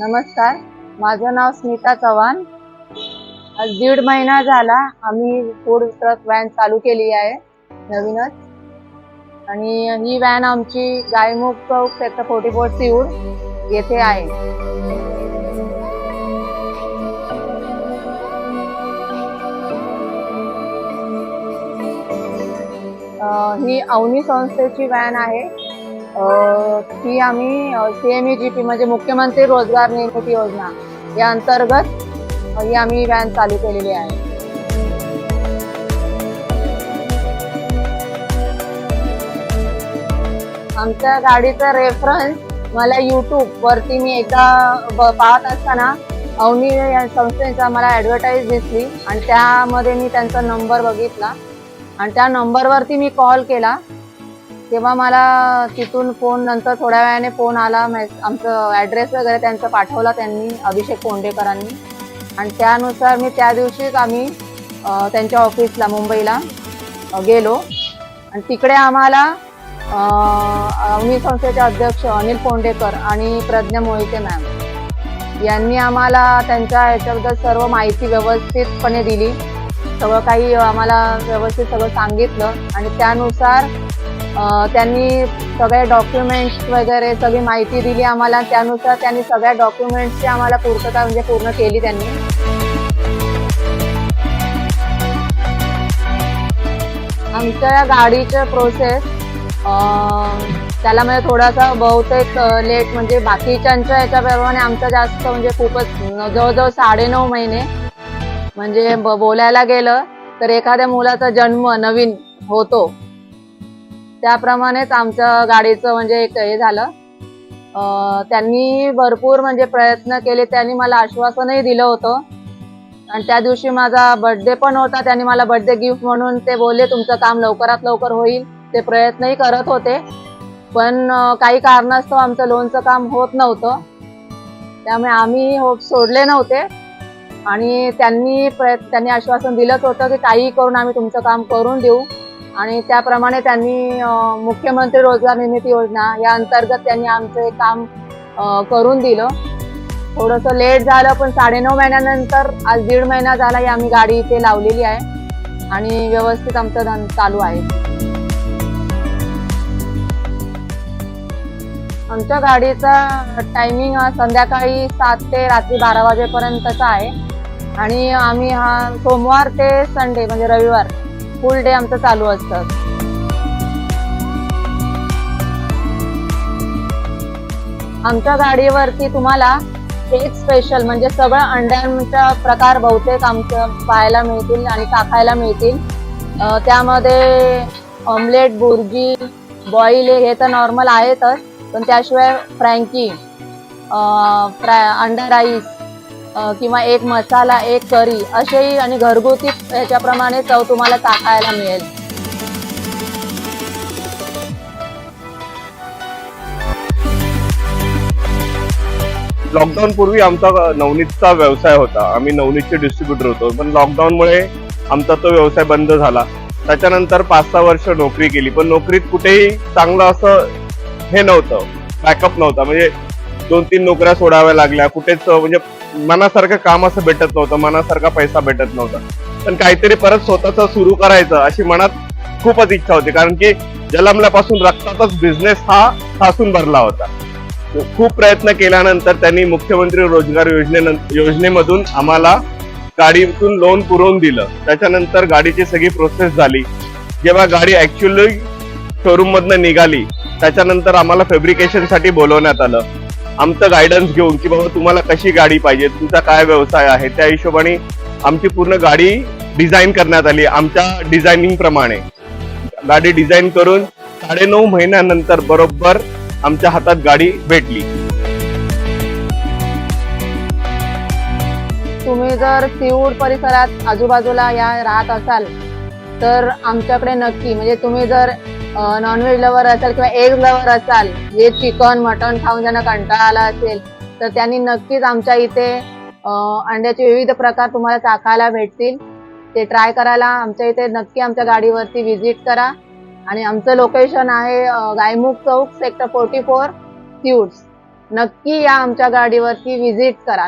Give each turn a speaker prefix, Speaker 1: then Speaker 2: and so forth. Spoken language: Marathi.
Speaker 1: नमस्कार. माझं नाव स्मिता चव्हाण. आज दीड महिना झाला आम्ही फूड ट्रक व्हॅन चालू केली आहे नवीनच. आणि ही व्हॅन आमची Gaymukh Chowk sector forty four Seawoods येथे आहे. ही अवनी संस्थेची व्हॅन आहे. ती आम्ही सीएमई जी पी म्हणजे मुख्यमंत्री रोजगार निर्मिती योजना. या अंतर्गत ही आम्ही व्हॅन चालू केलेली आहे. आमच्या गाडीचा रेफरन्स मला युट्यूब वरती मी एकदा पाहत असताना अवनी या संस्थेचा मला ऍडव्हर्टाईज दिसली आणि त्यामध्ये मी त्यांचा नंबर बघितला. आणि त्या नंबरवरती मी कॉल केला. तेव्हा मला तिथून फोन नंतर थोड्या वेळाने फोन आला. आमचं ॲड्रेस वगैरे त्यांचा पाठवला त्यांनी अभिषेक कोंडेकरांनी. आणि त्यानुसार मी त्या दिवशीच आम्ही त्यांच्या ऑफिसला मुंबईला गेलो. आणि तिकडे आम्हाला अ, संस्थेचे अध्यक्ष अनिल कोंडेकर आणि प्रज्ञा मोहिते मॅम यांनी आम्हाला त्यांच्या ह्याच्याबद्दल सर्व माहिती व्यवस्थितपणे दिली. सगळं काही आम्हाला व्यवस्थित सगळं सांगितलं. आणि त्यानुसार त्यांनी सगळे डॉक्युमेंट्स वगैरे सगळी माहिती दिली आम्हाला. त्यानुसार त्यांनी सगळ्या डॉक्युमेंट्सची आम्हाला पूर्तता म्हणजे पूर्ण केली त्यांनी. आमच्या या गाडीचे प्रोसेस त्याला म्हणजे थोडासा बहुतेक लेट म्हणजे बाकीच्यांच्या याच्याप्रमाणे आमचं जास्त म्हणजे खूपच जवळजवळ साडेनऊ महिने म्हणजे ब- बोलायला गेलं तर एखाद्या मुलाचा जन्म नवीन होतो. त्याप्रमाणेच आमच्या गाडीचं म्हणजे एक हे झालं. त्यांनी भरपूर म्हणजे प्रयत्न केले त्यांनी मला आश्वासनही दिलं होतं. आणि त्या दिवशी माझा बर्थडे पण होता त्यांनी मला बर्थडे गिफ्ट म्हणून ते बोलले तुमचं काम लवकरात लवकर होईल. ते प्रयत्नही करत होते. पण काही कारणास्तव आमचं लोनचं काम होत नव्हतं. त्यामुळे आम्ही होप सोडले नव्हते. आणि त्यांनी प्रयत्न त्यांनी आश्वासन दिलंच होतं की काही करून आम्ही तुमचं काम करून देऊ. आणि त्याप्रमाणे त्यांनी मुख्यमंत्री रोजगार निर्मिती योजना या अंतर्गत त्यांनी आमचं हे काम करून दिलं. थोडंसं लेट झालं पण साडेनऊ महिन्यानंतर आज दीड महिना झाला ही आम्ही गाडी इथे लावलेली आहे. आणि व्यवस्थित आमचं धन चालू आहे. आमच्या गाडीचा टायमिंग हा संध्याकाळी सात ते रात्री बारा वाजेपर्यंतचा आहे. आणि आम्ही हा सोमवार ते संडे म्हणजे रविवार फुल डे आमचं चालू असतात आमच्या गाडीवरती तुम्हाला एक स्पेशल म्हणजे सगळं अंड्यांचा प्रकार बहुतेक आमचं पाहायला मिळतील आणि टाकायला मिळतील. त्यामध्ये ऑमलेट बुर्जी बॉईल हे तर नॉर्मल आहेतच पण त्याशिवाय फ्रँकी अंडा राईस किंवा एक मसाला एक करी असेही आणि घरगुती ह्याच्याप्रमाणे चव तुम्हाला चाखायला मिळेल.
Speaker 2: लॉकडाऊन पूर्वी आमचा नवनीतचा व्यवसाय होता. आम्ही नवनीतचे डिस्ट्रीब्युटर होतो. पण लॉकडाऊनमुळे आमचा तो व्यवसाय बंद झाला. त्याच्यानंतर पाच सहा वर्ष नोकरी केली. पण नोकरीत कुठेही चांगलं असं हे नव्हतं. बॅकअप नव्हता. म्हणजे दोन तीन नोकऱ्या सोडाव्या लागल्या. कुठेच म्हणजे मनासारखं काम असं भेटत नव्हतं मनासारखा पैसा भेटत नव्हता. पण काहीतरी परत स्वतःच सुरू करायचं अशी मनात खूपच इच्छा होती. कारण की जलमल्यापासून रक्ताचाच बिझनेस हा साचून भरला होता. खूप प्रयत्न केल्यानंतर त्यांनी मुख्यमंत्री रोजगार योजने योजनेमधून आम्हाला गाडीतून लोन पुरवून दिलं. त्याच्यानंतर गाडीची सगळी प्रोसेस झाली. जेव्हा गाडी ऍक्च्युअली शोरूम मधनं निघाली त्याच्यानंतर आम्हाला फेब्रिकेशनसाठी बोलवण्यात आलं. आमचं गायडन्स घेऊन की बाबा तुम्हाला कशी गाडी पाहिजे तुमचा काय व्यवसाय आहे त्या हिशोबाने आमची पूर्ण गाडी डिझाईन करण्यात आली आमच्या डिझायनिंग प्रमाणे. गाडी डिझाईन करून साडेनऊ महिन्यानंतर बरोबर आमच्या हातात गाडी भेटली.
Speaker 1: तुम्ही जर सिऊड परिसरात आजूबाजूला या राहत असाल तर आमच्याकडे नक्की म्हणजे तुम्ही जर नॉनव्हेज लवर असाल किंवा एग लवर असाल जे चिकन मटन खाऊन ज्यांना कंटाळा आला असेल तर त्यांनी नक्कीच आमच्या इथे अंड्याचे विविध प्रकार तुम्हाला चाखायला भेटतील. ते ट्राय करायला आमच्या इथे नक्की आमच्या गाडीवरती व्हिजिट करा. आणि आमचं लोकेशन आहे Gaymukh Chowk sector forty four Seawoods नक्की या आमच्या गाडीवरती व्हिजिट करा.